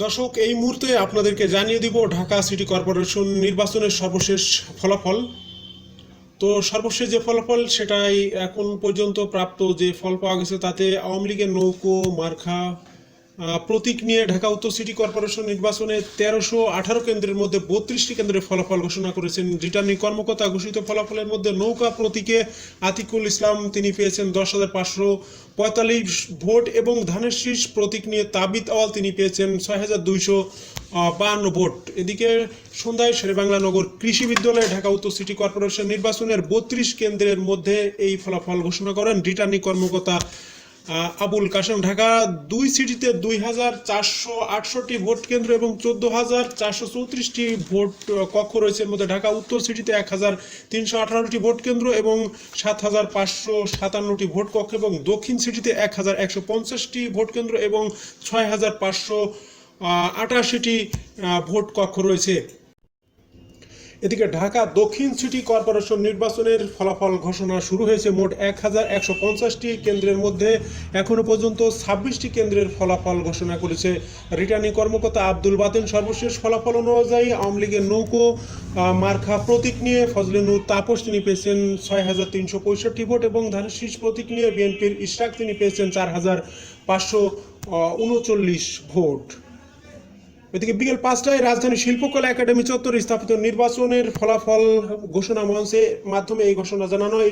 দর্শক, এই মুহূর্তে আপনাদেরকে জানিয়ে দিব ঢাকা সিটি কর্পোরেশন নির্বাচনের সর্বশেষ ফলাফল। তো সর্বশেষ যে ফলাফল, সেটাই এখন পর্যন্ত প্রাপ্ত যে ফল পাওয়া গেছে, তাতে আওয়ামী লীগের নৌকো, মার্খা প্রতীক নিয়ে ঢাকা উত্তর সিটি কর্পোরেশন নির্বাচনে তেরোশো আঠারো কেন্দ্রের মধ্যে বত্রিশটি কেন্দ্রের ফলাফল ঘোষণা করেছেন। রিটার্নিং কর্মকর্তা ঘোষিত ফলাফলের মধ্যে নৌকা প্রতীকে আতিকুল ইসলাম তিনি পেয়েছেন দশ হাজার পাঁচশো পঁয়তাল্লিশ ভোট এবং ধানের শীষ প্রতীক নিয়ে তাবিদ আওয়াল তিনি পেয়েছেন ছয় হাজার দুইশো বাহান্ন ভোট। এদিকে সন্ধ্যায় শেরেবাংলা নগর কৃষি বিদ্যালয়ে ঢাকা উত্তর সিটি কর্পোরেশন নির্বাচনের বত্রিশ কেন্দ্রের মধ্যে এই ফলাফল ঘোষণা করেন। রিটার্নিং কর্মকর্তা আবুল কাশেম ঢাকা, দুই সিটিতে দুই হাজার চারশো আটষট্টি ভোট কেন্দ্র এবং চোদ্দ হাজার চারশো চৌত্রিশটি ভোট কক্ষ রয়েছে এর মধ্যে। ঢাকা উত্তর সিটিতে এক হাজার তিনশো আঠারোটি ভোট কেন্দ্র এবং সাত হাজার পাঁচশো সাতান্নটি ভোট কক্ষ এবং দক্ষিণ সিটিতে এক হাজার একশো পঞ্চাশটি ভোট কেন্দ্র এবং ছয় হাজার পাঁচশো আটাশিটি ভোট কক্ষ রয়েছে। এদিকে ঢাকা দক্ষিণ সিটি কর্পোরেশন নির্বাচনের ফলাফল ঘোষণা শুরু হয়েছে মোট এক হাজার একশো পঞ্চাশটি কেন্দ্রের মধ্যে। এখনও পর্যন্ত ছাব্বিশটি কেন্দ্রের ফলাফল ঘোষণা করেছে রিটার্নিং কর্মকর্তা আব্দুল বাতেন। সর্বশেষ ফলাফল অনুযায়ী আওয়ামী লীগের নৌকো মার্খা প্রতীক নিয়ে ফজলে ফজলেনুর তাপস তিনি পেয়েছেন ছয় হাজার তিনশো পঁয়ষট্টি ভোট এবং ধানের শীষ প্রতীক নিয়ে বিএনপির ইশরাক তিনি পেয়েছেন চার হাজার পাঁচশো উনচল্লিশ ভোট। এদিকে বিকেল পাঁচটায় রাজধানী শিল্পকলা একাডেমি চত্বরে স্থাপিত নির্বাচনের ফলাফল ঘোষণা মঞ্চে মাধ্যমে এই ঘোষণা জানানো হয়।